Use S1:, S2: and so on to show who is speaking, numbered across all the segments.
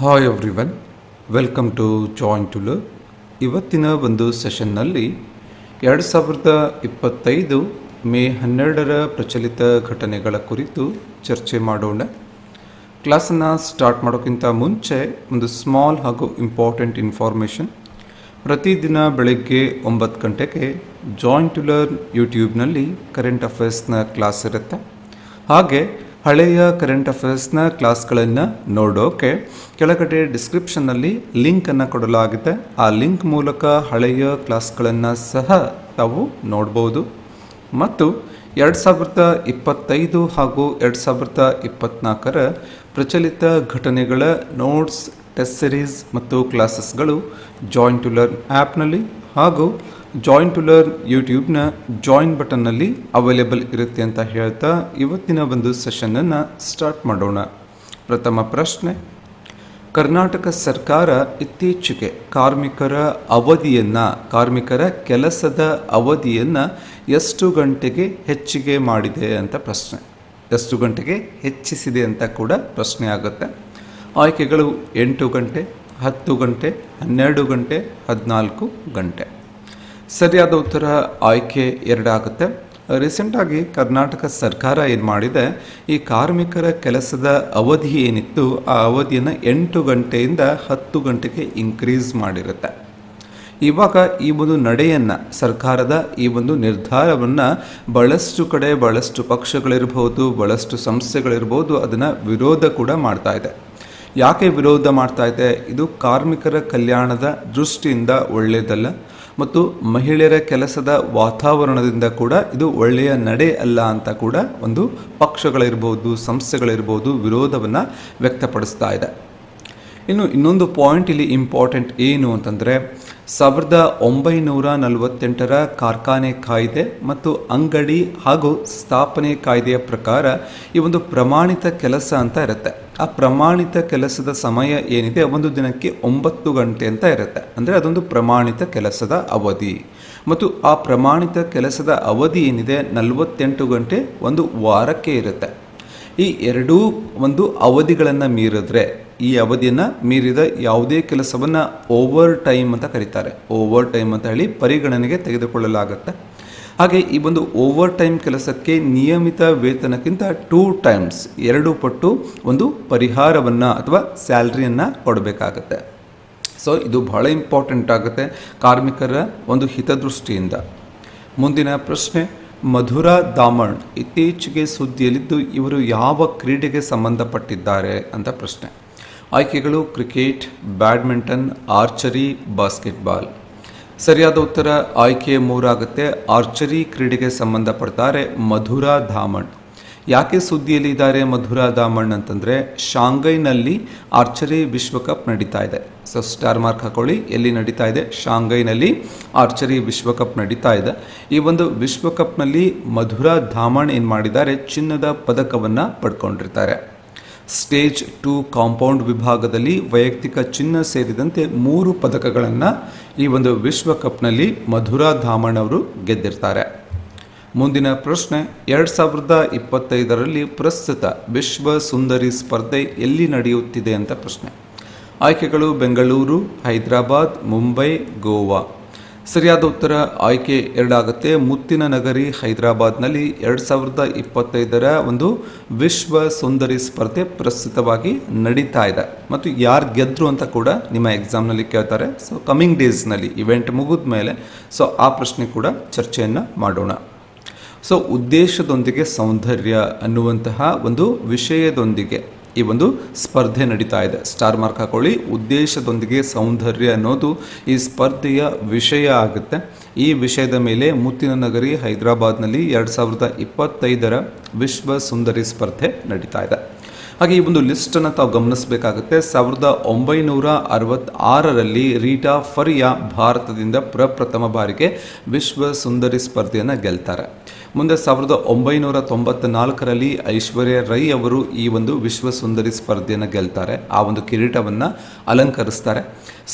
S1: Hi everyone welcome to join to learn ಇವತ್ತಿನ ಒಂದು ಸೆಷನ್ನಲ್ಲಿ ಎರಡು ಸಾವಿರದ ಇಪ್ಪತ್ತೈದು ಮೇ ಹನ್ನೆರಡರ ಪ್ರಚಲಿತ ಘಟನೆಗಳ ಕುರಿತು ಚರ್ಚೆ ಮಾಡೋಣ. ಕ್ಲಾಸನ್ನು ಸ್ಟಾರ್ಟ್ ಮಾಡೋಕ್ಕಿಂತ ಮುಂಚೆ ಒಂದು ಸ್ಮಾಲ್ ಹಾಗೂ ಇಂಪಾರ್ಟೆಂಟ್ ಇನ್ಫಾರ್ಮೇಷನ್ ಪ್ರತಿದಿನ ಬೆಳಗ್ಗೆ ಒಂಬತ್ತು ಗಂಟೆಗೆ ಜಾಯಿನ್ ಟು ಲರ್ನ್ ಯೂಟ್ಯೂಬ್ನಲ್ಲಿ ಕರೆಂಟ್ ಅಫೇರ್ಸ್ನ ಕ್ಲಾಸ್ ಇರುತ್ತೆ. ಹಾಗೆ ಹಳೆಯ ಕರೆಂಟ್ ಅಫೇರ್ಸ್ನ ಕ್ಲಾಸ್ಗಳನ್ನು ನೋಡೋಕೆ ಕೆಳಗಡೆ ಡಿಸ್ಕ್ರಿಪ್ಷನ್ನಲ್ಲಿ ಲಿಂಕನ್ನು ಕೊಡಲಾಗಿದೆ. ಆ ಲಿಂಕ್ ಮೂಲಕ ಹಳೆಯ ಕ್ಲಾಸ್ಗಳನ್ನು ಸಹ ತಾವು ನೋಡ್ಬೋದು. ಮತ್ತು ಎರಡು ಸಾವಿರದ ಇಪ್ಪತ್ತೈದು ಹಾಗೂ ಎರಡು ಸಾವಿರದ ಇಪ್ಪತ್ತ್ನಾಲ್ಕರ ಪ್ರಚಲಿತ ಘಟನೆಗಳ ನೋಟ್ಸ್ ಟೆಸ್ಟ್ ಸಿರೀಸ್ ಮತ್ತು ಕ್ಲಾಸಸ್ಗಳು ಜಾಯಿಂಟ್ ಟು ಲರ್ನ್ ಆ್ಯಪ್ನಲ್ಲಿ ಹಾಗೂ ಜಾಯಿನ್ ಟು ಲರ್ನ್ ಯೂಟ್ಯೂಬ್ನ ಜಾಯಿನ್ ಬಟನ್ನಲ್ಲಿ ಅವೈಲೇಬಲ್ ಇರುತ್ತೆ ಅಂತ ಹೇಳ್ತಾ ಇವತ್ತಿನ ಒಂದು ಸೆಷನನ್ನು ಸ್ಟಾರ್ಟ್ ಮಾಡೋಣ. ಪ್ರಥಮ ಪ್ರಶ್ನೆ. ಕರ್ನಾಟಕ ಸರ್ಕಾರ ಇತ್ತೀಚೆಗೆ ಕಾರ್ಮಿಕರ ಅವಧಿಯನ್ನು, ಕಾರ್ಮಿಕರ ಕೆಲಸದ ಅವಧಿಯನ್ನು ಎಷ್ಟು ಗಂಟೆಗೆ ಹೆಚ್ಚಿಗೆ ಮಾಡಿದೆ ಅಂತ ಪ್ರಶ್ನೆ. ಎಷ್ಟು ಗಂಟೆಗೆ ಹೆಚ್ಚಿಸಿದೆ ಅಂತ ಕೂಡ ಪ್ರಶ್ನೆ ಆಗುತ್ತೆ. ಆಯ್ಕೆಗಳು ಎಂಟು ಗಂಟೆ, ಹತ್ತು ಗಂಟೆ, ಹನ್ನೆರಡು ಗಂಟೆ, ಹದಿನಾಲ್ಕು ಗಂಟೆ. ಸರಿಯಾದ ಉತ್ತರ ಆಯ್ಕೆ ಎರಡಾಗುತ್ತೆ. ರೀಸೆಂಟಾಗಿ ಕರ್ನಾಟಕ ಸರ್ಕಾರ ಏನು ಮಾಡಿದೆ, ಈ ಕಾರ್ಮಿಕರ ಕೆಲಸದ ಅವಧಿ ಏನಿತ್ತು, ಆ ಅವಧಿಯನ್ನು ಎಂಟು ಗಂಟೆಯಿಂದ ಹತ್ತು ಗಂಟೆಗೆ ಇನ್ಕ್ರೀಸ್ ಮಾಡಿರುತ್ತೆ. ಇವಾಗ ಈ ಒಂದು ನಡೆಯನ್ನು, ಸರ್ಕಾರದ ಈ ಒಂದು ನಿರ್ಧಾರವನ್ನು ಬಹಳಷ್ಟು ಕಡೆ ಬಹಳಷ್ಟು ಪಕ್ಷಗಳಿರ್ಬೋದು, ಬಹಳಷ್ಟು ಸಂಸ್ಥೆಗಳಿರ್ಬೋದು ಅದನ್ನು ವಿರೋಧ ಕೂಡ ಮಾಡ್ತಾ ಇದೆ. ಯಾಕೆ ವಿರೋಧ ಮಾಡ್ತಾ ಇದೆ? ಇದು ಕಾರ್ಮಿಕರ ಕಲ್ಯಾಣದ ದೃಷ್ಟಿಯಿಂದ ಒಳ್ಳೆಯದಲ್ಲ ಮತ್ತು ಮಹಿಳೆಯರ ಕೆಲಸದ ವಾತಾವರಣದಿಂದ ಕೂಡ ಇದು ಒಳ್ಳೆಯ ನಡೆ ಅಲ್ಲ ಅಂತ ಕೂಡ ಒಂದು ಪಕ್ಷಗಳಿರ್ಬೋದು, ಸಂಸ್ಥೆಗಳಿರ್ಬೋದು ವಿರೋಧವನ್ನು ವ್ಯಕ್ತಪಡಿಸ್ತಾ ಇದೆ. ಇನ್ನು ಇನ್ನೊಂದು ಪಾಯಿಂಟ್ ಇಲ್ಲಿ ಇಂಪಾರ್ಟೆಂಟ್ ಏನು ಅಂತಂದರೆ, ಸಾವಿರದ ಒಂಬೈನೂರ ನಲವತ್ತೆಂಟರ ಕಾರ್ಖಾನೆ ಕಾಯ್ದೆ ಮತ್ತು ಅಂಗಡಿ ಹಾಗೂ ಸ್ಥಾಪನೆ ಕಾಯ್ದೆಯ ಪ್ರಕಾರ ಈ ಒಂದು ಪ್ರಮಾಣಿತ ಕೆಲಸ ಅಂತ ಇರುತ್ತೆ. ಆ ಪ್ರಮಾಣಿತ ಕೆಲಸದ ಸಮಯ ಏನಿದೆ, ಒಂದು ದಿನಕ್ಕೆ ಒಂಬತ್ತು ಗಂಟೆ ಅಂತ ಇರುತ್ತೆ. ಅಂದರೆ ಅದೊಂದು ಪ್ರಮಾಣಿತ ಕೆಲಸದ ಅವಧಿ. ಮತ್ತು ಆ ಪ್ರಮಾಣಿತ ಕೆಲಸದ ಅವಧಿ ಏನಿದೆ, ನಲವತ್ತೆಂಟು ಗಂಟೆ ಒಂದು ವಾರಕ್ಕೆ ಇರುತ್ತೆ. ಈ ಎರಡೂ ಒಂದು ಅವಧಿಗಳನ್ನು ಮೀರಿದ್ರೆ, ಈ ಅವಧಿಯನ್ನು ಮೀರಿದ ಯಾವುದೇ ಕೆಲಸವನ್ನು ಓವರ್ ಟೈಮ್ ಅಂತ ಕರೀತಾರೆ. ಓವರ್ ಟೈಮ್ ಅಂತ ಹೇಳಿ ಪರಿಗಣನೆಗೆ ತೆಗೆದುಕೊಳ್ಳಲಾಗುತ್ತೆ. ಹಾಗೆ ಈ ಒಂದು ಓವರ್ ಟೈಮ್ ಕೆಲಸಕ್ಕೆ ನಿಯಮಿತ ವೇತನಕ್ಕಿಂತ ಟೂ ಟೈಮ್ಸ್ ಎರಡು ಪಟ್ಟು ಒಂದು ಪರಿಹಾರವನ್ನು ಅಥವಾ ಸ್ಯಾಲ್ರಿಯನ್ನು ಕೊಡಬೇಕಾಗತ್ತೆ. ಸೊ ಇದು ಬಹಳ ಇಂಪಾರ್ಟೆಂಟ್ ಆಗುತ್ತೆ ಕಾರ್ಮಿಕರ ಒಂದು ಹಿತದೃಷ್ಟಿಯಿಂದ. ಮುಂದಿನ ಪ್ರಶ್ನೆ, ಮಧುರಾ ದಾಮಣ್ ಇತ್ತೀಚೆಗೆ ಸುದ್ದಿಯಲ್ಲಿದ್ದು ಇವರು ಯಾವ ಕ್ರೀಡೆಗೆ ಸಂಬಂಧಪಟ್ಟಿದ್ದಾರೆ ಅಂತ ಪ್ರಶ್ನೆ. ಆಯ್ಕೆಗಳು ಕ್ರಿಕೆಟ್, ಬ್ಯಾಡ್ಮಿಂಟನ್, ಆರ್ಚರಿ, ಬಾಸ್ಕೆಟ್ಬಾಲ್. ಸರಿಯಾದ ಉತ್ತರ ಆಯ್ಕೆ ಮೂರಾಗುತ್ತೆ. ಆರ್ಚರಿ ಕ್ರೀಡೆಗೆ ಸಂಬಂಧಪಡ್ತಾರೆ ಮಧುರಾ ಧಾಮಣ್. ಯಾಕೆ ಸುದ್ದಿಯಲ್ಲಿ ಇದ್ದಾರೆ ಮಧುರಾ ದಾಮಣ್ ಅಂತಂದರೆ, ಶಾಂಘೈನಲ್ಲಿ ಆರ್ಚರಿ ವಿಶ್ವಕಪ್ ನಡೀತಾ ಇದೆ. ಸೊ, ಸ್ಟಾರ್ ಮಾರ್ಕ್ ಹಾಕೊಳ್ಳಿ, ಎಲ್ಲಿ ನಡೀತಾ ಇದೆ? ಶಾಂಘೈನಲ್ಲಿ ಆರ್ಚರಿ ವಿಶ್ವಕಪ್ ನಡೀತಾ ಇದೆ. ಈ ಒಂದು ವಿಶ್ವಕಪ್ನಲ್ಲಿ ಮಧುರಾ ಧಾಮಣ್ ಏನು ಮಾಡಿದ್ದಾರೆ? ಚಿನ್ನದ ಪದಕವನ್ನು ಪಡ್ಕೊಂಡಿರ್ತಾರೆ. ಸ್ಟೇಜ್ ಟು ಕಾಂಪೌಂಡ್ ವಿಭಾಗದಲ್ಲಿ ವೈಯಕ್ತಿಕ ಚಿನ್ನ ಸೇರಿದಂತೆ ಮೂರು ಪದಕಗಳನ್ನು ಈ ಒಂದು ವಿಶ್ವಕಪ್ನಲ್ಲಿ ಮಧುರಾ ಧಾಮಣ್ ಅವರು ಗೆದ್ದಿರ್ತಾರೆ. ಮುಂದಿನ ಪ್ರಶ್ನೆ, ಎರಡು ಸಾವಿರದ ಇಪ್ಪತ್ತೈದರಲ್ಲಿ ಪ್ರಸ್ತುತ ವಿಶ್ವ ಸುಂದರಿ ಸ್ಪರ್ಧೆ ಎಲ್ಲಿ ನಡೆಯುತ್ತಿದೆ ಅಂತ ಪ್ರಶ್ನೆ. ಆಯ್ಕೆಗಳು ಬೆಂಗಳೂರು, ಹೈದರಾಬಾದ್, ಮುಂಬೈ, ಗೋವಾ. ಸರಿಯಾದ ಉತ್ತರ ಆಯ್ಕೆ ಎರಡಾಗುತ್ತೆ. ಮುತ್ತಿನ ನಗರಿ ಹೈದರಾಬಾದ್ನಲ್ಲಿ ಎರಡು ಸಾವಿರದ ಇಪ್ಪತ್ತೈದರ ಒಂದು ವಿಶ್ವ ಸುಂದರಿ ಸ್ಪರ್ಧೆ ಪ್ರಸ್ತುತವಾಗಿ ನಡೀತಾ ಇದೆ. ಮತ್ತು ಯಾರು ಗೆದ್ದರು ಅಂತ ಕೂಡ ನಿಮ್ಮ ಎಕ್ಸಾಮ್ನಲ್ಲಿ ಕೇಳ್ತಾರೆ. ಸೊ ಕಮಿಂಗ್ ಡೇಸ್ನಲ್ಲಿ ಇವೆಂಟ್ ಮುಗಿದ ಮೇಲೆ ಸೊ ಆ ಪ್ರಶ್ನೆ ಕೂಡ ಚರ್ಚೆಯನ್ನು ಮಾಡೋಣ. ಸೊ ಉದ್ದೇಶದೊಂದಿಗೆ, ಸೌಂದರ್ಯ ಅನ್ನುವಂತಹ ಒಂದು ವಿಷಯದೊಂದಿಗೆ ಈ ಒಂದು ಸ್ಪರ್ಧೆ ನಡೀತಾ ಇದೆ. ಸ್ಟಾರ್ ಮಾರ್ಕ್ ಹಾಕೊಳ್ಳಿ. ಉದ್ದೇಶದೊಂದಿಗೆ ಸೌಂದರ್ಯ ಅನ್ನೋದು ಈ ಸ್ಪರ್ಧೆಯ ವಿಷಯ ಆಗುತ್ತೆ. ಈ ವಿಷಯದ ಮೇಲೆ ಮುತ್ತಿನ ನಗರಿ ಹೈದರಾಬಾದ್ನಲ್ಲಿ ಎರಡು ಸಾವಿರದ ಇಪ್ಪತ್ತೈದರ ವಿಶ್ವ ಸುಂದರಿ ಸ್ಪರ್ಧೆ ನಡೀತಾ ಇದೆ. ಹಾಗೆ ಈ ಒಂದು ಲಿಸ್ಟನ್ನು ತಾವು ಗಮನಿಸಬೇಕಾಗುತ್ತೆ. ಸಾವಿರದ ಒಂಬೈನೂರ ಅರವತ್ತಾರರಲ್ಲಿ ರೀಟಾ ಫರಿಯಾ ಭಾರತದಿಂದ ಪ್ರಪ್ರಥಮ ಬಾರಿಗೆ ವಿಶ್ವ ಸುಂದರಿ ಸ್ಪರ್ಧೆಯನ್ನು ಗೆಲ್ತಾರೆ. ಮುಂದೆ ಸಾವಿರದ ಒಂಬೈನೂರ ತೊಂಬತ್ತ ನಾಲ್ಕರಲ್ಲಿ ಐಶ್ವರ್ಯ ರೈ ಅವರು ಈ ಒಂದು ವಿಶ್ವ ಸುಂದರಿ ಸ್ಪರ್ಧೆಯನ್ನು ಗೆಲ್ತಾರೆ. ಆ ಒಂದು ಕಿರೀಟವನ್ನು ಅಲಂಕರಿಸ್ತಾರೆ.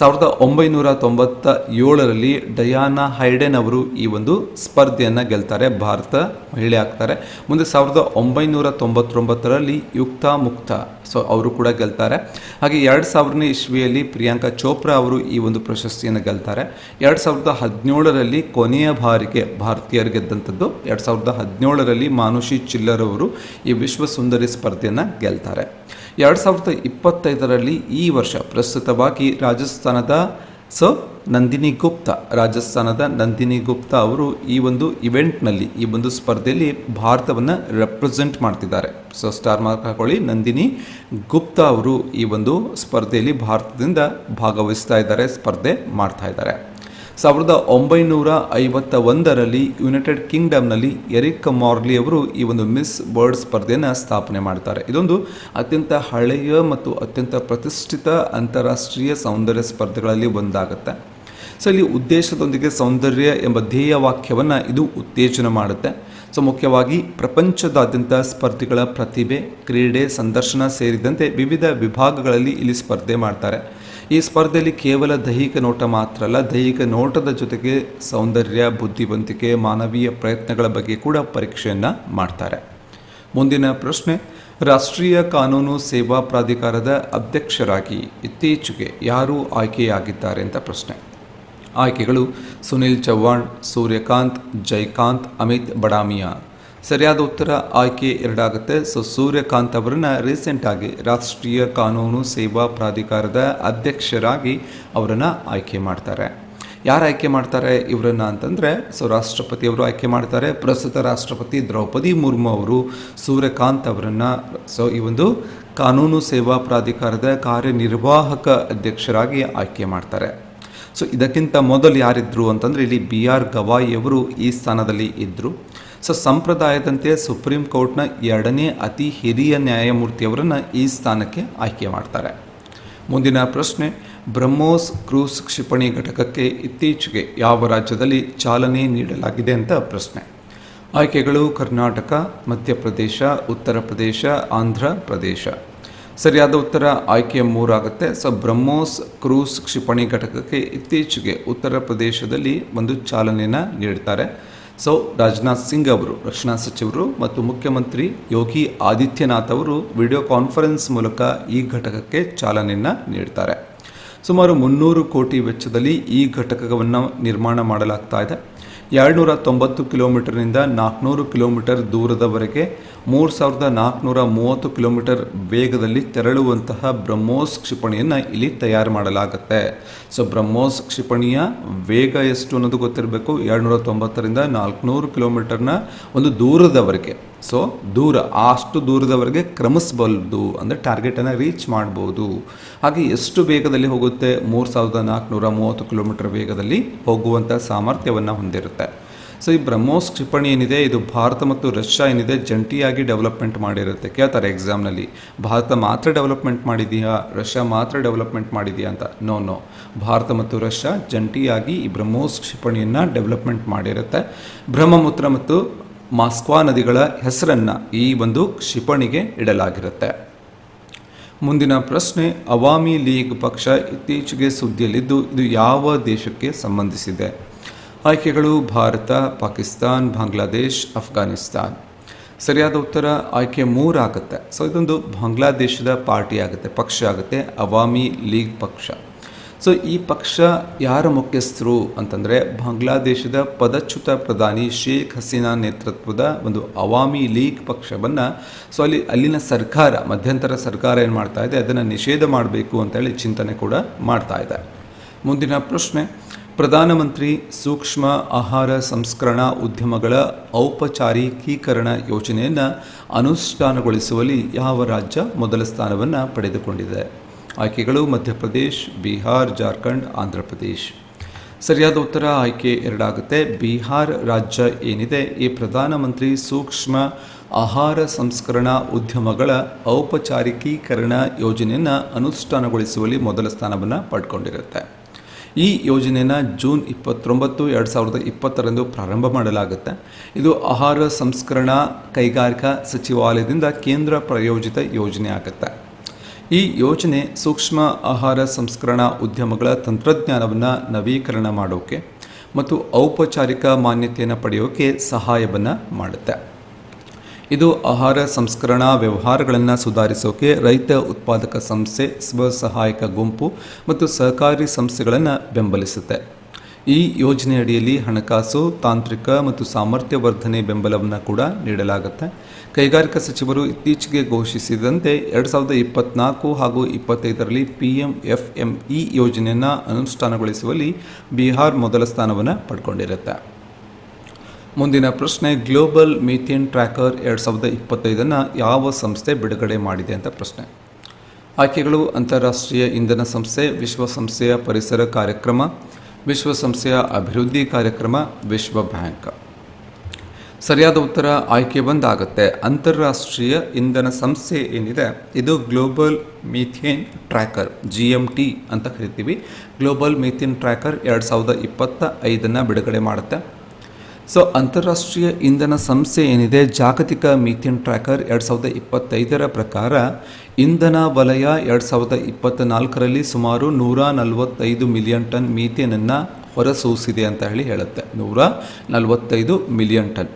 S1: ಸಾವಿರದ ಒಂಬೈನೂರ ತೊಂಬತ್ತ ಏಳರಲ್ಲಿ ಡಯಾನಾ ಹೈಡೆನ್ ಅವರು ಈ ಒಂದು ಸ್ಪರ್ಧೆಯನ್ನು ಗೆಲ್ತಾರೆ. ಭಾರತ ಮಹಿಳೆ ಆಗ್ತಾರೆ. ಮುಂದೆ ಸಾವಿರದ ಒಂಬೈನೂರ ತೊಂಬತ್ತೊಂಬತ್ತರಲ್ಲಿ ಯುಕ್ತ ಮುಕ್ತ ಸೊ ಅವರು ಕೂಡ ಗೆಲ್ತಾರೆ. ಹಾಗೆ ಎರಡು ಸಾವಿರನೇ ಇಸ್ವಿಯಲ್ಲಿ ಪ್ರಿಯಾಂಕಾ ಚೋಪ್ರಾ ಅವರು ಈ ಒಂದು ಪ್ರಶಸ್ತಿಯನ್ನು ಗೆಲ್ತಾರೆ. ಎರಡು ಸಾವಿರದ ಹದಿನೇಳರಲ್ಲಿ ಕೊನೆಯ ಬಾರಿಗೆ ಭಾರತೀಯರು ಗೆದ್ದಂಥದ್ದು ಎರಡು ಸಾವಿರದ ಹದಿನೇಳರಲ್ಲಿ ಮಾನುಷಿ ಚಿಲ್ಲರ್ ಅವರು ಈ ವಿಶ್ವ ಸುಂದರಿ ಸ್ಪರ್ಧೆಯನ್ನು ಗೆಲ್ತಾರೆ. ಎರಡು ಸಾವಿರದ ಇಪ್ಪತ್ತೈದರಲ್ಲಿ ಈ ವರ್ಷ ಪ್ರಸ್ತುತವಾಗಿ ರಾಜಸ್ಥಾನದ ಸೊ ನಂದಿನಿ ಗುಪ್ತಾ ರಾಜಸ್ಥಾನದ ನಂದಿನಿ ಗುಪ್ತಾ ಅವರು ಈ ಒಂದು ಇವೆಂಟ್ನಲ್ಲಿ ಈ ಒಂದು ಸ್ಪರ್ಧೆಯಲ್ಲಿ ಭಾರತವನ್ನು ರೆಪ್ರೆಸೆಂಟ್ ಮಾಡ್ತಿದ್ದಾರೆ. ಸೊ ಸ್ಟಾರ್ ಮಾರ್ಕ್ ಹಾಕೊಳ್ಳಿ. ನಂದಿನಿ ಗುಪ್ತಾ ಅವರು ಈ ಒಂದು ಸ್ಪರ್ಧೆಯಲ್ಲಿ ಭಾರತದಿಂದ ಭಾಗವಹಿಸ್ತಾ ಇದ್ದಾರೆ, ಸ್ಪರ್ಧೆ ಮಾಡ್ತಾ ಇದ್ದಾರೆ. ಸಾವಿರದ ಒಂಬೈನೂರ ಐವತ್ತ ಒಂದರಲ್ಲಿ ಯುನೈಟೆಡ್ ಕಿಂಗ್ಡಮ್ನಲ್ಲಿ ಎರಿಕ್ ಮಾರ್ಲಿ ಅವರು ಈ ಒಂದು ಮಿಸ್ ವರ್ಲ್ಡ್ ಸ್ಪರ್ಧೆಯನ್ನು ಸ್ಥಾಪನೆ ಮಾಡ್ತಾರೆ. ಇದೊಂದು ಅತ್ಯಂತ ಹಳೆಯ ಮತ್ತು ಅತ್ಯಂತ ಪ್ರತಿಷ್ಠಿತ ಅಂತಾರಾಷ್ಟ್ರೀಯ ಸೌಂದರ್ಯ ಸ್ಪರ್ಧೆಗಳಲ್ಲಿ ಒಂದಾಗುತ್ತೆ. ಸೊ ಇಲ್ಲಿ ಉದ್ದೇಶದೊಂದಿಗೆ ಸೌಂದರ್ಯ ಎಂಬ ಧ್ಯೇಯ ವಾಕ್ಯವನ್ನು ಇದು ಉತ್ತೇಜನ ಮಾಡುತ್ತೆ. ಸೊ ಮುಖ್ಯವಾಗಿ ಪ್ರಪಂಚದಾದ್ಯಂತ ಸ್ಪರ್ಧಿಗಳ ಪ್ರತಿಭೆ, ಕ್ರೀಡೆ, ಸಂದರ್ಶನ ಸೇರಿದಂತೆ ವಿವಿಧ ವಿಭಾಗಗಳಲ್ಲಿ ಇಲ್ಲಿ ಸ್ಪರ್ಧೆ ಮಾಡ್ತಾರೆ. ಈ ಸ್ಪರ್ಧೆಯಲ್ಲಿ ಕೇವಲ ದೈಹಿಕ ನೋಟ ಮಾತ್ರ ಅಲ್ಲ, ದೈಹಿಕ ನೋಟದ ಜೊತೆಗೆ ಸೌಂದರ್ಯ, ಬುದ್ಧಿವಂತಿಕೆ, ಮಾನವೀಯ ಪ್ರಯತ್ನಗಳ ಬಗ್ಗೆ ಕೂಡ ಪರೀಕ್ಷೆಯನ್ನು ಮಾಡ್ತಾರೆ. ಮುಂದಿನ ಪ್ರಶ್ನೆ, ರಾಷ್ಟ್ರೀಯ ಕಾನೂನು ಸೇವಾ ಪ್ರಾಧಿಕಾರದ ಅಧ್ಯಕ್ಷರಾಗಿ ಇತ್ತೀಚೆಗೆ ಯಾರು ಆಯ್ಕೆಯಾಗಿದ್ದಾರೆ ಅಂತ ಪ್ರಶ್ನೆ. ಆಯ್ಕೆಗಳು ಸುನಿಲ್ ಚವ್ಹಾಣ್, ಸೂರ್ಯಕಾಂತ್, ಜೈಕಾಂತ್, ಅಮಿತ್ ಬಡಾಮಿಯಾ. ಸರಿಯಾದ ಉತ್ತರ ಆಯ್ಕೆ ಎರಡಾಗುತ್ತೆ. ಸೊ, ಸೂರ್ಯಕಾಂತ್ ಅವರನ್ನು ರೀಸೆಂಟಾಗಿ ರಾಷ್ಟ್ರೀಯ ಕಾನೂನು ಸೇವಾ ಪ್ರಾಧಿಕಾರದ ಅಧ್ಯಕ್ಷರಾಗಿ ಅವರನ್ನು ಆಯ್ಕೆ ಮಾಡ್ತಾರೆ. ಯಾರು ಆಯ್ಕೆ ಮಾಡ್ತಾರೆ ಇವರನ್ನ ಅಂತಂದರೆ, ಸೊ ರಾಷ್ಟ್ರಪತಿಯವರು ಆಯ್ಕೆ ಮಾಡ್ತಾರೆ. ಪ್ರಸ್ತುತ ರಾಷ್ಟ್ರಪತಿ ದ್ರೌಪದಿ ಮುರ್ಮು ಅವರು ಸೂರ್ಯಕಾಂತ್ ಅವರನ್ನು, ಸೊ, ಈ ಒಂದು ಕಾನೂನು ಸೇವಾ ಪ್ರಾಧಿಕಾರದ ಕಾರ್ಯನಿರ್ವಾಹಕ ಅಧ್ಯಕ್ಷರಾಗಿ ಆಯ್ಕೆ ಮಾಡ್ತಾರೆ. ಸೊ, ಇದಕ್ಕಿಂತ ಮೊದಲು ಯಾರಿದ್ರು ಅಂತಂದರೆ, ಇಲ್ಲಿ ಬಿ ಆರ್ ಗವಾಯಿ ಅವರು ಈ ಸ್ಥಾನದಲ್ಲಿ ಇದ್ದರು ಸೊ ಸಂಪ್ರದಾಯದಂತೆ ಸುಪ್ರೀಂ ಕೋರ್ಟ್ನ ಎರಡನೇ ಅತಿ ಹಿರಿಯ ನ್ಯಾಯಮೂರ್ತಿಯವರನ್ನು ಈ ಸ್ಥಾನಕ್ಕೆ ಆಯ್ಕೆ ಮಾಡ್ತಾರೆ. ಮುಂದಿನ ಪ್ರಶ್ನೆ, ಬ್ರಹ್ಮೋಸ್ ಕ್ರೂಸ್ ಕ್ಷಿಪಣಿ ಘಟಕಕ್ಕೆ ಇತ್ತೀಚೆಗೆ ಯಾವ ರಾಜ್ಯದಲ್ಲಿ ಚಾಲನೆ ನೀಡಲಾಗಿದೆ ಅಂತ ಪ್ರಶ್ನೆ. ಆಯ್ಕೆಗಳು ಕರ್ನಾಟಕ, ಮಧ್ಯಪ್ರದೇಶ, ಉತ್ತರ ಪ್ರದೇಶ, ಆಂಧ್ರ ಪ್ರದೇಶ. ಸರಿಯಾದ ಉತ್ತರ ಆಯ್ಕೆ ಮೂರಾಗುತ್ತೆ. ಸೊ ಬ್ರಹ್ಮೋಸ್ ಕ್ರೂಸ್ ಕ್ಷಿಪಣಿ ಘಟಕಕ್ಕೆ ಇತ್ತೀಚೆಗೆ ಉತ್ತರ ಪ್ರದೇಶದಲ್ಲಿ ಒಂದು ಚಾಲನೆಯನ್ನು ನೀಡ್ತಾರೆ. ಸೊ ರಾಜನಾಥ್ ಸಿಂಗ್ ಅವರು, ರಕ್ಷಣಾ ಸಚಿವರು ಮತ್ತು ಮುಖ್ಯಮಂತ್ರಿ ಯೋಗಿ ಆದಿತ್ಯನಾಥ್ ಅವರು ವಿಡಿಯೋ ಕಾನ್ಫರೆನ್ಸ್ ಮೂಲಕ ಈ ಘಟಕಕ್ಕೆ ಚಾಲನೆಯನ್ನು ನೀಡ್ತಾರೆ ಸುಮಾರು ಮುನ್ನೂರು ಕೋಟಿ ವೆಚ್ಚದಲ್ಲಿ ಈ ಘಟಕವನ್ನು ನಿರ್ಮಾಣ ಮಾಡಲಾಗ್ತಾ ಇದೆ. ಎರಡುನೂರ ತೊಂಬತ್ತು ಕಿಲೋಮೀಟರ್ನಿಂದ ನಾಲ್ಕುನೂರು ಕಿಲೋಮೀಟರ್ ದೂರದವರೆಗೆ ಮೂರು ಸಾವಿರದ ನಾಲ್ಕುನೂರ ಮೂವತ್ತು ಕಿಲೋಮೀಟರ್ ವೇಗದಲ್ಲಿ ತೆರಳುವಂತಹ ಬ್ರಹ್ಮೋಸ್ ಕ್ಷಿಪಣಿಯನ್ನು ಇಲ್ಲಿ ತಯಾರು ಮಾಡಲಾಗುತ್ತೆ. ಸೊ, ಬ್ರಹ್ಮೋಸ್ ಕ್ಷಿಪಣಿಯ ವೇಗ ಎಷ್ಟು ಅನ್ನೋದು ಗೊತ್ತಿರಬೇಕು. ಎರಡುನೂರ ತೊಂಬತ್ತರಿಂದ ನಾಲ್ಕುನೂರು ಕಿಲೋಮೀಟರ್ನ ಒಂದು ದೂರದವರೆಗೆ. ಸೊ ದೂರ, ಅಷ್ಟು ದೂರದವರೆಗೆ ಕ್ರಮಿಸಬಲ್ದು, ಅಂದರೆ ಟಾರ್ಗೆಟನ್ನು ರೀಚ್ ಮಾಡ್ಬೋದು. ಹಾಗೆ ಎಷ್ಟು ವೇಗದಲ್ಲಿ ಹೋಗುತ್ತೆ? ಮೂರು ಸಾವಿರದ ನಾಲ್ಕುನೂರ ಮೂವತ್ತು ಕಿಲೋಮೀಟರ್ ವೇಗದಲ್ಲಿ ಹೋಗುವಂಥ ಸಾಮರ್ಥ್ಯವನ್ನು ಹೊಂದಿರುತ್ತೆ. ಸೊ ಈ ಬ್ರಹ್ಮೋಸ್ ಕ್ಷಿಪಣಿ ಏನಿದೆ? ಇದು ಭಾರತ ಮತ್ತು ರಷ್ಯಾ ಏನಿದೆ? ಜಂಟಿಯಾಗಿ ಡೆವಲಪ್ಮೆಂಟ್ ಮಾಡಿರುತ್ತೆ. ಕೇಳ್ತಾರೆ ಎಕ್ಸಾಮ್ನಲ್ಲಿ ಭಾರತ ಮಾತ್ರ ಡೆವಲಪ್ಮೆಂಟ್ ಮಾಡಿದೆಯಾ? ರಷ್ಯಾ ಮಾತ್ರ ಡೆವಲಪ್ಮೆಂಟ್ ಮಾಡಿದೆಯಾ ಅಂತ? ನೋ ನೋ ಭಾರತ ಮತ್ತು ರಷ್ಯಾ ಜಂಟಿಯಾಗಿ ಈ ಬ್ರಹ್ಮೋಸ್ ಕ್ಷಿಪಣಿಯನ್ನು ಡೆವಲಪ್ಮೆಂಟ್ ಮಾಡಿರುತ್ತೆ. ಬ್ರಹ್ಮಪುತ್ರ ಮತ್ತು ಮಾಸ್ಕ್ವಾ ನದಿಗಳ ಹೆಸರನ್ನು ಈ ಒಂದು ಕ್ಷಿಪಣಿಗೆ ಇಡಲಾಗಿರುತ್ತೆ. ಮುಂದಿನ ಪ್ರಶ್ನೆ, ಅವಾಮಿ ಲೀಗ್ ಪಕ್ಷ ಇತ್ತೀಚೆಗೆ ಸುದ್ದಿಯಲ್ಲಿದ್ದು ಇದು ಯಾವ ದೇಶಕ್ಕೆ ಸಂಬಂಧಿಸಿದೆ? ಆಯ್ಕೆಗಳು ಭಾರತ, ಪಾಕಿಸ್ತಾನ್, ಬಾಂಗ್ಲಾದೇಶ್, ಅಫ್ಘಾನಿಸ್ತಾನ್. ಸರಿಯಾದ ಉತ್ತರ ಆಯ್ಕೆ ಮೂರು ಆಗುತ್ತೆ. ಸೊ ಇದೊಂದು ಬಾಂಗ್ಲಾದೇಶದ ಪಾರ್ಟಿ ಆಗುತ್ತೆ, ಪಕ್ಷ ಆಗುತ್ತೆ, ಅವಾಮಿ ಲೀಗ್ ಪಕ್ಷ. ಸೊ ಈ ಪಕ್ಷ ಯಾರ ಮುಖ್ಯಸ್ಥರು ಅಂತಂದರೆ ಬಾಂಗ್ಲಾದೇಶದ ಪದಚ್ಯುತ ಪ್ರಧಾನಿ ಶೇಖ್ ಹಸೀನಾ ನೇತೃತ್ವದ ಒಂದು ಅವಾಮಿ ಲೀಗ್ ಪಕ್ಷವನ್ನು ಸೊ ಅಲ್ಲಿ ಅಲ್ಲಿನ ಸರ್ಕಾರ, ಮಧ್ಯಂತರ ಸರ್ಕಾರ ಏನು ಮಾಡ್ತಾ ಇದೆ, ಅದನ್ನು ನಿಷೇಧ ಮಾಡಬೇಕು ಅಂತೇಳಿ ಚಿಂತನೆ ಕೂಡ ಮಾಡ್ತಾ ಇದೆ. ಮುಂದಿನ ಪ್ರಶ್ನೆ, ಪ್ರಧಾನಮಂತ್ರಿ ಸೂಕ್ಷ್ಮ ಆಹಾರ ಸಂಸ್ಕರಣಾ ಉದ್ಯಮಗಳ ಔಪಚಾರಿಕೀಕರಣ ಯೋಜನೆಯನ್ನು ಅನುಷ್ಠಾನಗೊಳಿಸುವಲ್ಲಿ ಯಾವ ರಾಜ್ಯ ಮೊದಲ ಸ್ಥಾನವನ್ನು ಪಡೆದುಕೊಂಡಿದೆ? ಆಯ್ಕೆಗಳು ಮಧ್ಯಪ್ರದೇಶ್, ಬಿಹಾರ್, ಜಾರ್ಖಂಡ್ ಆಂಧ್ರ ಪ್ರದೇಶ್ ಸರಿಯಾದ ಉತ್ತರ ಆಯ್ಕೆ ಎರಡಾಗುತ್ತೆ. ಬಿಹಾರ್ ರಾಜ್ಯ ಏನಿದೆ? ಈ ಪ್ರಧಾನಮಂತ್ರಿ ಸೂಕ್ಷ್ಮ ಆಹಾರ ಸಂಸ್ಕರಣಾ ಉದ್ಯಮಗಳ ಔಪಚಾರಿಕೀಕರಣ ಯೋಜನೆಯನ್ನು ಅನುಷ್ಠಾನಗೊಳಿಸುವಲ್ಲಿ ಮೊದಲ ಸ್ಥಾನವನ್ನು ಪಡ್ಕೊಂಡಿರುತ್ತೆ. ಈ ಯೋಜನೆಯನ್ನು ಜೂನ್ ಇಪ್ಪತ್ತೊಂಬತ್ತು, ಎರಡು ಸಾವಿರದ ಇಪ್ಪತ್ತರಂದು ಪ್ರಾರಂಭ ಮಾಡಲಾಗುತ್ತೆ. ಇದು ಆಹಾರ ಸಂಸ್ಕರಣಾ ಕೈಗಾರಿಕಾ ಸಚಿವಾಲಯದಿಂದ ಕೇಂದ್ರ ಪ್ರಾಯೋಜಿತ ಯೋಜನೆ ಆಗುತ್ತೆ. ಈ ಯೋಜನೆ ಸೂಕ್ಷ್ಮ ಆಹಾರ ಸಂಸ್ಕರಣಾ ಉದ್ಯಮಗಳ ತಂತ್ರಜ್ಞಾನವನ್ನು ನವೀಕರಣ ಮಾಡೋಕೆ ಮತ್ತು ಔಪಚಾರಿಕ ಮಾನ್ಯತೆಯನ್ನು ಪಡೆಯೋಕೆ ಸಹಾಯವನ್ನು ಮಾಡುತ್ತೆ. ಇದು ಆಹಾರ ಸಂಸ್ಕರಣಾ ವ್ಯವಹಾರಗಳನ್ನು ಸುಧಾರಿಸೋಕೆ ರೈತ ಉತ್ಪಾದಕ ಸಂಸ್ಥೆ ಸ್ವಸಹಾಯಕ ಗುಂಪು ಮತ್ತು ಸಹಕಾರಿ ಸಂಸ್ಥೆಗಳನ್ನು ಬೆಂಬಲಿಸುತ್ತೆ. ಈ ಯೋಜನೆಯಡಿಯಲ್ಲಿ ಹಣಕಾಸು, ತಾಂತ್ರಿಕ ಮತ್ತು ಸಾಮರ್ಥ್ಯ ವರ್ಧನೆ ಬೆಂಬಲವನ್ನು ಕೂಡ ನೀಡಲಾಗುತ್ತೆ. ಕೈಗಾರಿಕಾ ಸಚಿವರು ಇತ್ತೀಚೆಗೆ ಘೋಷಿಸಿದಂತೆ ಎರಡು ಸಾವಿರದ ಇಪ್ಪತ್ನಾಲ್ಕು ಹಾಗೂ ಇಪ್ಪತ್ತೈದರಲ್ಲಿ P M F M E ಯೋಜನೆಯನ್ನು ಅನುಷ್ಠಾನಗೊಳಿಸುವಲ್ಲಿ ಬಿಹಾರ್ ಮೊದಲ ಸ್ಥಾನವನ್ನು ಪಡ್ಕೊಂಡಿರುತ್ತೆ. ಮುಂದಿನ ಪ್ರಶ್ನೆ, ಗ್ಲೋಬಲ್ ಮೀಥೇನ್ ಟ್ರ್ಯಾಕರ್ ಎರಡು ಸಾವಿರದ ಇಪ್ಪತ್ತೈದನ್ನು ಯಾವ ಸಂಸ್ಥೆ ಬಿಡುಗಡೆ ಮಾಡಿದೆ ಅಂತ ಪ್ರಶ್ನೆ. ಆಯ್ಕೆಗಳು, ಅಂತಾರಾಷ್ಟ್ರೀಯ ಇಂಧನ ಸಂಸ್ಥೆ ವಿಶ್ವಸಂಸ್ಥೆಯ ಪರಿಸರ ಕಾರ್ಯಕ್ರಮ ವಿಶ್ವಸಂಸ್ಥೆಯ ಅಭಿವೃದ್ಧಿ ಕಾರ್ಯಕ್ರಮ, ವಿಶ್ವ ಬ್ಯಾಂಕ್. ಸರಿಯಾದ ಉತ್ತರ ಆಯ್ಕೆ ಬಂದಾಗುತ್ತೆ. ಅಂತಾರಾಷ್ಟ್ರೀಯ ಇಂಧನ ಸಂಸ್ಥೆ ಏನಿದೆ? ಇದು global methane tracker G M T ಅಂತ ಕರಿತೀವಿ. ಗ್ಲೋಬಲ್ ಮೀಥೇನ್ ಟ್ರ್ಯಾಕರ್ ಎರಡು ಸಾವಿರದ ಇಪ್ಪತ್ತ ಐದನ್ನು ಬಿಡುಗಡೆ ಮಾಡುತ್ತೆ. ಸೊ ಅಂತಾರಾಷ್ಟ್ರೀಯ ಇಂಧನ ಸಂಸ್ಥೆ ಏನಿದೆ? ಜಾಗತಿಕ ಮೀಥೇನ್ ಟ್ರ್ಯಾಕರ್ ಎರಡು ಸಾವಿರದ ಇಪ್ಪತ್ತೈದರ ಪ್ರಕಾರ ಇಂಧನ ವಲಯ ಎರಡು ಸಾವಿರದ ಇಪ್ಪತ್ತ ನಾಲ್ಕರಲ್ಲಿ ಸುಮಾರು ನೂರ ನಲವತ್ತೈದು ಮಿಲಿಯನ್ ಟನ್ ಮೀಥೇನನ್ನು ಹೊರಸೂಸಿದೆ ಅಂತ ಹೇಳಿ ಹೇಳುತ್ತೆ. ನೂರ ನಲವತ್ತೈದು ಮಿಲಿಯನ್ ಟನ್.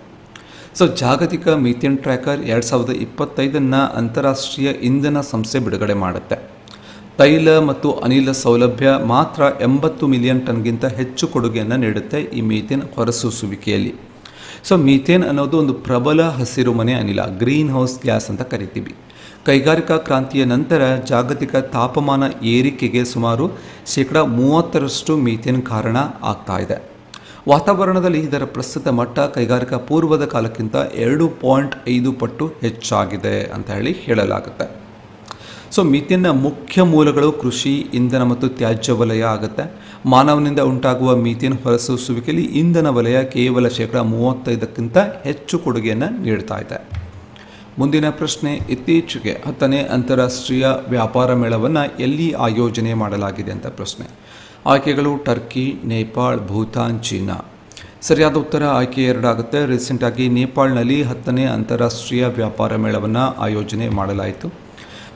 S1: ಸೊ ಜಾಗತಿಕ ಮೀಥೇನ್ ಟ್ರ್ಯಾಕರ್ ಎರಡು ಸಾವಿರದ ಇಪ್ಪತ್ತೈದನ್ನು ಅಂತಾರಾಷ್ಟ್ರೀಯ ಇಂಧನ ಸಂಸ್ಥೆ ಬಿಡುಗಡೆ ಮಾಡುತ್ತೆ. ತೈಲ ಮತ್ತು ಅನಿಲ ಸೌಲಭ್ಯ ಮಾತ್ರ ಎಂಬತ್ತು ಮಿಲಿಯನ್ ಟನ್ಗಿಂತ ಹೆಚ್ಚು ಕೊಡುಗೆಯನ್ನು ನೀಡುತ್ತೆ ಈ ಮೀಥೇನ್ ಹೊರಸೂಸುವಿಕೆಯಲ್ಲಿ. ಸೊ ಮೀಥೇನ್ ಅನ್ನೋದು ಒಂದು ಪ್ರಬಲ ಹಸಿರು ಮನೆ ಅನಿಲ, ಗ್ರೀನ್ ಹೌಸ್ ಗ್ಯಾಸ್ ಅಂತ ಕರಿತೀವಿ. ಕೈಗಾರಿಕಾ ಕ್ರಾಂತಿಯ ನಂತರ ಜಾಗತಿಕ ತಾಪಮಾನ ಏರಿಕೆಗೆ ಸುಮಾರು ಶೇಕಡ ಮೂವತ್ತರಷ್ಟು ಮೀಥೇನ್ ಕಾರಣ ಆಗ್ತಾ ಇದೆ. ವಾತಾವರಣದಲ್ಲಿ ಇದರ ಪ್ರಸ್ತುತ ಮಟ್ಟ ಕೈಗಾರಿಕಾ ಪೂರ್ವದ ಕಾಲಕ್ಕಿಂತ ಎರಡು ಪಾಯಿಂಟ್ ಐದು ಪಟ್ಟು ಹೆಚ್ಚಾಗಿದೆ ಅಂತ ಹೇಳಿ ಹೇಳಲಾಗುತ್ತೆ. ಸೊ ಮೀಥೇನ್ನ ಮುಖ್ಯ ಮೂಲಗಳು ಕೃಷಿ, ಇಂಧನ ಮತ್ತು ತ್ಯಾಜ್ಯ ವಲಯ ಆಗುತ್ತೆ. ಮಾನವನಿಂದ ಉಂಟಾಗುವ ಮೀಥೇನ್ ಹೊರಸೂಸುವಿಕೆಯಲ್ಲಿ ಇಂಧನ ವಲಯ ಕೇವಲ ಶೇಕಡ ಮೂವತ್ತೈದಕ್ಕಿಂತ ಹೆಚ್ಚು ಕೊಡುಗೆಯನ್ನು ನೀಡ್ತಾ ಇದೆ. ಮುಂದಿನ ಪ್ರಶ್ನೆ, ಇತ್ತೀಚೆಗೆ ಹತ್ತನೇ ಅಂತಾರಾಷ್ಟ್ರೀಯ ವ್ಯಾಪಾರ ಮೇಳವನ್ನು ಎಲ್ಲಿ ಆಯೋಜನೆ ಮಾಡಲಾಗಿದೆ ಅಂತ ಪ್ರಶ್ನೆ. ಆಯ್ಕೆಗಳು ಟರ್ಕಿ, ನೇಪಾಳ್, ಭೂತಾನ್, ಚೀನಾ. ಸರಿಯಾದ ಉತ್ತರ ಆಯ್ಕೆ ಎರಡಾಗುತ್ತೆ. ರೀಸೆಂಟಾಗಿ ನೇಪಾಳ್ನಲ್ಲಿ ಹತ್ತನೇ ಅಂತಾರಾಷ್ಟ್ರೀಯ ವ್ಯಾಪಾರ ಮೇಳವನ್ನು ಆಯೋಜನೆ ಮಾಡಲಾಯಿತು.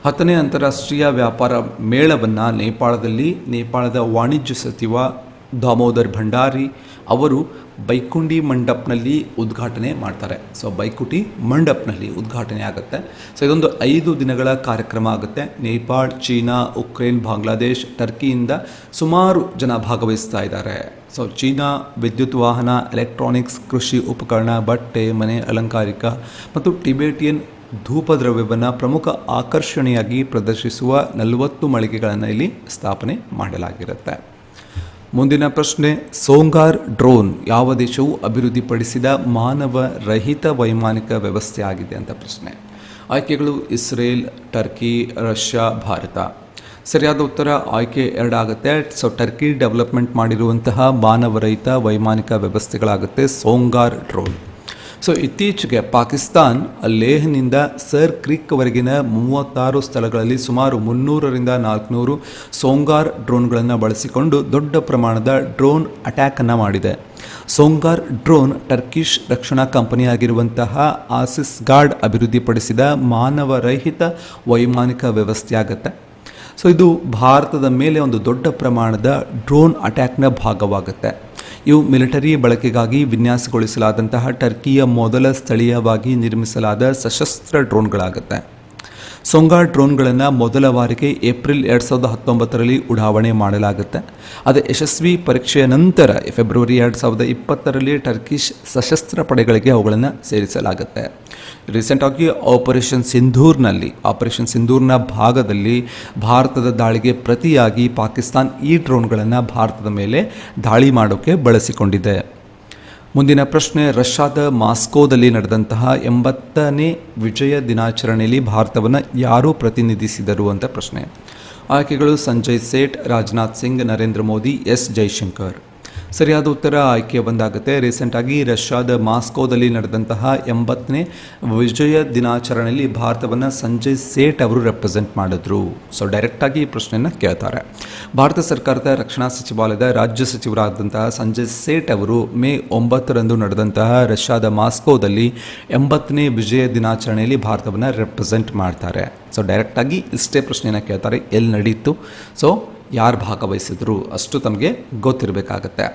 S1: ಹತ್ತನೇ ಅಂತಾರಾಷ್ಟ್ರೀಯ ವ್ಯಾಪಾರ ಮೇಳವನ್ನು ನೇಪಾಳದಲ್ಲಿ ನೇಪಾಳದ ವಾಣಿಜ್ಯ ಸಚಿವ ದಾಮೋದರ್ ಭಂಡಾರಿ ಅವರು ಬೈಕುಂಡಿ ಮಂಡಪ್ನಲ್ಲಿ ಉದ್ಘಾಟನೆ ಮಾಡ್ತಾರೆ. ಸೊ ಬೈಕುಟಿ ಮಂಡಪ್ನಲ್ಲಿ ಉದ್ಘಾಟನೆ ಆಗುತ್ತೆ. ಸೊ ಇದೊಂದು ಐದು ದಿನಗಳ ಕಾರ್ಯಕ್ರಮ ಆಗುತ್ತೆ. ನೇಪಾಳ್, ಚೀನಾ, ಉಕ್ರೇನ್, ಬಾಂಗ್ಲಾದೇಶ್, ಟರ್ಕಿಯಿಂದ ಸುಮಾರು ಜನ ಭಾಗವಹಿಸ್ತಾ ಇದ್ದಾರೆ. ಸೊ ಚೀನಾ ವಿದ್ಯುತ್ ವಾಹನ, ಎಲೆಕ್ಟ್ರಾನಿಕ್ಸ್, ಕೃಷಿ ಉಪಕರಣ, ಬಟ್ಟೆ, ಮನೆ, ಅಲಂಕಾರಿಕ ಮತ್ತು ಟಿಬೇಟಿಯನ್ ಧೂಪದ್ರವ್ಯವನ್ನು ಪ್ರಮುಖ ಆಕರ್ಷಣೆಯಾಗಿ ಪ್ರದರ್ಶಿಸುವ ನಲವತ್ತು ಮಳಿಗೆಗಳನ್ನು ಇಲ್ಲಿ ಸ್ಥಾಪನೆ ಮಾಡಲಾಗಿರುತ್ತೆ. ಮುಂದಿನ ಪ್ರಶ್ನೆ, ಸೋಂಗಾರ್ ಡ್ರೋನ್ ಯಾವ ದೇಶವು ಅಭಿವೃದ್ಧಿಪಡಿಸಿದ ಮಾನವ ರಹಿತ ವೈಮಾನಿಕ ವ್ಯವಸ್ಥೆ ಆಗಿದೆ ಅಂತ ಪ್ರಶ್ನೆ. ಆಯ್ಕೆಗಳು ಇಸ್ರೇಲ್, ಟರ್ಕಿ, ರಷ್ಯಾ, ಭಾರತ. ಸರಿಯಾದ ಉತ್ತರ ಆಯ್ಕೆ ಎರಡಾಗುತ್ತೆ. ಸೊ, ಟರ್ಕಿ ಡೆವಲಪ್ಮೆಂಟ್ ಮಾಡಿರುವಂತಹ ಮಾನವರಹಿತ ವೈಮಾನಿಕ ವ್ಯವಸ್ಥೆಗಳಾಗುತ್ತೆ ಸೋಂಗಾರ್ ಡ್ರೋನ್. ಸೊ ಇತ್ತೀಚೆಗೆ ಪಾಕಿಸ್ತಾನ್ ಲೇಹ್ನಿಂದ ಸರ್ ಕ್ರೀಕ್ವರೆಗಿನ ಮೂವತ್ತಾರು ಸ್ಥಳಗಳಲ್ಲಿ ಸುಮಾರು ಮುನ್ನೂರರಿಂದ ನಾಲ್ಕುನೂರು ಸೋಂಗಾರ್ ಡ್ರೋನ್ಗಳನ್ನು ಬಳಸಿಕೊಂಡು ದೊಡ್ಡ ಪ್ರಮಾಣದ ಡ್ರೋನ್ ಅಟ್ಯಾಕನ್ನು ಮಾಡಿದೆ. ಸೋಂಗಾರ್ ಡ್ರೋನ್ ಟರ್ಕಿಶ್ ರಕ್ಷಣಾ ಕಂಪನಿಯಾಗಿರುವಂತಹ ಆಸಿಸ್ ಗಾರ್ಡ್ ಅಭಿವೃದ್ಧಿಪಡಿಸಿದ ಮಾನವರಹಿತ ವೈಮಾನಿಕ ವ್ಯವಸ್ಥೆಯಾಗತ್ತೆ. ಸೊ ಇದು ಭಾರತದ ಮೇಲೆ ಒಂದು ದೊಡ್ಡ ಪ್ರಮಾಣದ ಡ್ರೋನ್ ಅಟ್ಯಾಕ್ನ ಭಾಗವಾಗುತ್ತೆ. ಇವು ಮಿಲಿಟರಿ ಬಳಕೆಗಾಗಿ ವಿನ್ಯಾಸಗೊಳಿಸಲಾದಂತಹ ಟರ್ಕಿಯ ಮೊದಲ ಸ್ಥಳೀಯವಾಗಿ ನಿರ್ಮಿಸಲಾದ ಸಶಸ್ತ್ರ ಡ್ರೋನ್ಗಳಾಗುತ್ತೆ. ಸೊಂಗಾ ಡ್ರೋನ್ಗಳನ್ನು ಮೊದಲ ಬಾರಿಗೆ ಏಪ್ರಿಲ್ ಎರಡು ಸಾವಿರದ ಹತ್ತೊಂಬತ್ತರಲ್ಲಿ ಉಡಾವಣೆ ಮಾಡಲಾಗುತ್ತೆ. ಅದು ಯಶಸ್ವಿ ಪರೀಕ್ಷೆಯ ನಂತರ ಫೆಬ್ರವರಿ ಎರಡು ಸಾವಿರದ ಇಪ್ಪತ್ತರಲ್ಲಿ ಟರ್ಕಿಶ್ ಸಶಸ್ತ್ರ ಪಡೆಗಳಿಗೆ ಅವುಗಳನ್ನು ಸೇರಿಸಲಾಗುತ್ತೆ. ರೀಸೆಂಟಾಗಿ ಆಪರೇಷನ್ ಸಿಂಧೂರ್ನಲ್ಲಿ ಆಪರೇಷನ್ ಸಿಂಧೂರ್ನ ಭಾಗದಲ್ಲಿ ಭಾರತದ ದಾಳಿಗೆ ಪ್ರತಿಯಾಗಿ ಪಾಕಿಸ್ತಾನ್ ಈ ಡ್ರೋನ್ಗಳನ್ನು ಭಾರತದ ಮೇಲೆ ದಾಳಿ ಮಾಡೋಕ್ಕೆ ಬಳಸಿಕೊಂಡಿದೆ. ಮುಂದಿನ ಪ್ರಶ್ನೆ, ರಷ್ಯಾದ ಮಾಸ್ಕೋದಲ್ಲಿ ನಡೆದಂತಹ ಎಂಬತ್ತನೇ ವಿಜಯ ದಿನಾಚರಣೆಯಲ್ಲಿ ಭಾರತವನ್ನು ಯಾರು ಪ್ರತಿನಿಧಿಸಿದರು ಅಂತ ಪ್ರಶ್ನೆ. ಆಯ್ಕೆಗಳು ಸಂಜಯ್ ಸೇಠ್, ರಾಜನಾಥ್ ಸಿಂಗ್, ನರೇಂದ್ರ ಮೋದಿ, ಎಸ್. ಜೈಶಂಕರ್. ಸರಿಯಾದ ಉತ್ತರ ಆಯ್ಕೆ ಬಂದಾಗುತ್ತೆ. ರೀಸೆಂಟಾಗಿ ರಷ್ಯಾದ ಮಾಸ್ಕೋದಲ್ಲಿ ನಡೆದಂತಹ ಎಂಬತ್ತನೇ ವಿಜಯ ದಿನಾಚರಣೆಯಲ್ಲಿ ಭಾರತವನ್ನು ಸಂಜಯ್ ಸೇಠ್ ಅವರು ರೆಪ್ರೆಸೆಂಟ್ ಮಾಡಿದ್ರು. ಸೊ ಡೈರೆಕ್ಟಾಗಿ ಈ ಪ್ರಶ್ನೆಯನ್ನು ಕೇಳ್ತಾರೆ. ಭಾರತ ಸರ್ಕಾರದ ರಕ್ಷಣಾ ಸಚಿವಾಲಯದ ರಾಜ್ಯ ಸಚಿವರಾದಂತಹ ಸಂಜಯ್ ಸೇಠ್ ಅವರು ಮೇ ಒಂಬತ್ತರಂದು ನಡೆದಂತಹ ರಷ್ಯಾದ ಮಾಸ್ಕೋದಲ್ಲಿ ಎಂಬತ್ತನೇ ವಿಜಯ ದಿನಾಚರಣೆಯಲ್ಲಿ ಭಾರತವನ್ನು ರೆಪ್ರೆಸೆಂಟ್ ಮಾಡ್ತಾರೆ. ಸೊ ಡೈರೆಕ್ಟಾಗಿ ಇಷ್ಟೇ ಪ್ರಶ್ನೆಯನ್ನು ಕೇಳ್ತಾರೆ. ಎಲ್ಲಿ ನಡೀತು? ಸೊ ಯಾರು ಭಾಗವಹಿಸಿದ್ರು ಅಷ್ಟು ತಮಗೆ ಗೊತ್ತಿರಬೇಕಾಗತ್ತೆ.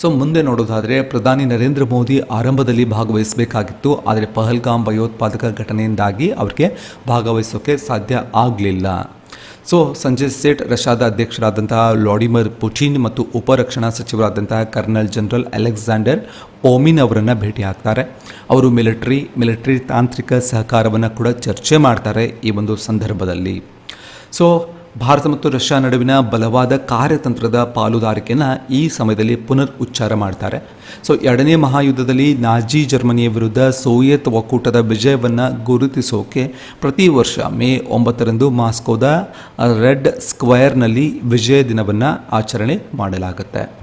S1: ಸೊ ಮುಂದೆ ನೋಡೋದಾದರೆ ಪ್ರಧಾನಿ ನರೇಂದ್ರ ಮೋದಿ ಆರಂಭದಲ್ಲಿ ಭಾಗವಹಿಸಬೇಕಾಗಿತ್ತು. ಆದರೆ ಪಹಲ್ಗಾಮ್ ಭಯೋತ್ಪಾದಕ ಘಟನೆಯಿಂದಾಗಿ ಅವರಿಗೆ ಭಾಗವಹಿಸೋಕೆ ಸಾಧ್ಯ ಆಗಲಿಲ್ಲ. ಸೊ ಸಂಜಯ್ ಸೇಠ್ ರಷ್ಯಾದ ಅಧ್ಯಕ್ಷರಾದಂತಹ ವ್ಲಾಡಿಮಿರ್ ಪುಟಿನ್ ಮತ್ತು ಉಪರಕ್ಷಣಾ ಸಚಿವರಾದಂತಹ ಕರ್ನಲ್ ಜನರಲ್ ಅಲೆಕ್ಸಾಂಡರ್ ಪೋಮಿನ್ ಅವರನ್ನು ಭೇಟಿ ಆಗ್ತಾರೆ. ಅವರು ಮಿಲಿಟರಿ ಮಿಲಿಟರಿ ತಾಂತ್ರಿಕ ಸಹಕಾರವನ್ನು ಕೂಡ ಚರ್ಚೆ ಮಾಡ್ತಾರೆ ಈ ಒಂದು ಸಂದರ್ಭದಲ್ಲಿ. ಸೊ ಭಾರತ ಮತ್ತು ರಷ್ಯಾ ನಡುವಿನ ಬಲವಾದ ಕಾರ್ಯತಂತ್ರದ ಪಾಲುದಾರಿಕೆಯನ್ನು ಈ ಸಮಯದಲ್ಲಿ ಪುನರ್ ಉಚ್ಚಾರ ಮಾಡ್ತಾರೆ. ಸೊ, ಎರಡನೇ ಮಹಾಯುದ್ಧದಲ್ಲಿ ನಾಜಿ ಜರ್ಮನಿಯ ವಿರುದ್ಧ ಸೋವಿಯತ್ ಒಕ್ಕೂಟದ ವಿಜಯವನ್ನು ಗುರುತಿಸೋಕೆ ಪ್ರತಿ ವರ್ಷ ಮೇ ಒಂಬತ್ತರಂದು ಮಾಸ್ಕೋದ ರೆಡ್ ಸ್ಕ್ವೇರ್ನಲ್ಲಿ ವಿಜಯ ದಿನವನ್ನು ಆಚರಣೆ ಮಾಡಲಾಗುತ್ತೆ.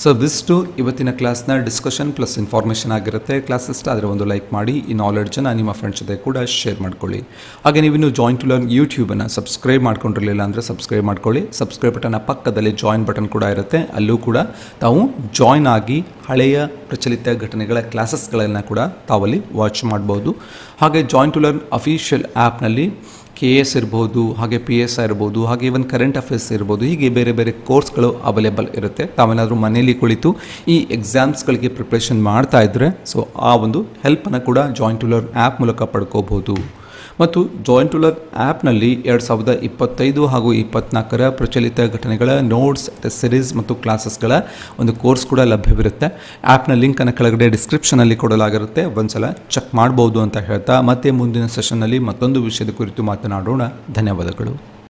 S1: ಸೊ ದಿಸ್ಟು ಇವತ್ತಿನ ಕ್ಲಾಸ್ನ ಡಿಸ್ಕಷನ್ ಪ್ಲಸ್ ಇನ್ಫಾರ್ಮೇಷನ್ ಆಗಿರುತ್ತೆ. ಕ್ಲಾಸ್ ಆದರೆ ಒಂದು ಲೈಕ್ ಮಾಡಿ, ಈ ನಾಲೆಡ್ಜನ್ನು ನಿಮ್ಮ ಫ್ರೆಂಡ್ಸ್ ಜೊತೆ ಕೂಡ ಶೇರ್ ಮಾಡ್ಕೊಳ್ಳಿ. ಹಾಗೆ ನೀವಿನ್ನು ಜಾಯಿನ್ ಟು ಲರ್ನ್ ಯೂಟ್ಯೂಬನ್ನು ಸಬ್ಸ್ಕ್ರೈಬ್ ಮಾಡ್ಕೊಂಡಿರಲಿಲ್ಲ ಅಂದರೆ ಸಬ್ಸ್ಕ್ರೈಬ್ ಮಾಡ್ಕೊಳ್ಳಿ. ಸಬ್ಸ್ಕ್ರೈಬ್ ಬಟನ್ನ ಪಕ್ಕದಲ್ಲಿ ಜಾಯಿನ್ ಬಟನ್ ಕೂಡ ಇರುತ್ತೆ. ಅಲ್ಲೂ ಕೂಡ ತಾವು ಜಾಯಿನ್ ಆಗಿ ಹಳೆಯ ಪ್ರಚಲಿತ ಘಟನೆಗಳ ಕ್ಲಾಸಸ್ಗಳನ್ನು ಕೂಡ ತಾವಲ್ಲಿ ವಾಚ್ ಮಾಡ್ಬೋದು. ಹಾಗೆ ಜಾಯಿನ್ ಟು ಲರ್ನ್ ಅಫಿಷಿಯಲ್ ಆ್ಯಪ್ನಲ್ಲಿ ಕೆ ಎಸ್ ಇರ್ಬೋದು, ಹಾಗೆ ಪಿ ಎಸ್ ಐ ಇರ್ಬೋದು, ಹಾಗೆ ಇವನ್ ಕರೆಂಟ್ ಅಫೇರ್ಸ್ ಇರ್ಬೋದು, ಹೀಗೆ ಬೇರೆ ಬೇರೆ ಕೋರ್ಸ್ಗಳು ಅವೈಲೇಬಲ್ ಇರುತ್ತೆ. ತಾವೇನಾದರೂ ಮನೆಯಲ್ಲಿ ಕುಳಿತು ಈ ಎಕ್ಸಾಮ್ಸ್ಗಳಿಗೆ ಪ್ರಿಪ್ರೇಷನ್ ಮಾಡ್ತಾ ಇದ್ದರೆ ಸೊ ಆ ಒಂದು ಹೆಲ್ಪನ್ನು ಕೂಡ ಜಾಯಿಂಟ್ ಟು ಲರ್ನ್ ಆ್ಯಪ್ ಮೂಲಕ ಪಡ್ಕೋಬೋದು ಮತ್ತು ಜಾಯಿಂಟ್ ಟು ಲರ್ನ್ ಆ್ಯಪ್ನಲ್ಲಿ ಎರಡು ಸಾವಿರದ ಇಪ್ಪತ್ತೈದು ಹಾಗೂ ಇಪ್ಪತ್ನಾಲ್ಕರ ಪ್ರಚಲಿತ ಘಟನೆಗಳ ನೋಟ್ಸ್ ಸಿರೀಸ್ ಮತ್ತು ಕ್ಲಾಸಸ್ಗಳ ಒಂದು ಕೋರ್ಸ್ ಕೂಡ ಲಭ್ಯವಿರುತ್ತೆ. ಆ್ಯಪ್ನ ಲಿಂಕನ್ನು ಕೆಳಗಡೆ ಡಿಸ್ಕ್ರಿಪ್ಷನಲ್ಲಿ ಕೊಡಲಾಗಿರುತ್ತೆ. ಒಂದ್ಸಲ ಚೆಕ್ ಮಾಡ್ಬೋದು ಅಂತ ಹೇಳ್ತಾ ಮತ್ತೆ ಮುಂದಿನ ಸೆಷನ್ನಲ್ಲಿ ಮತ್ತೊಂದು ವಿಷಯದ ಕುರಿತು ಮಾತನಾಡೋಣ. ಧನ್ಯವಾದಗಳು.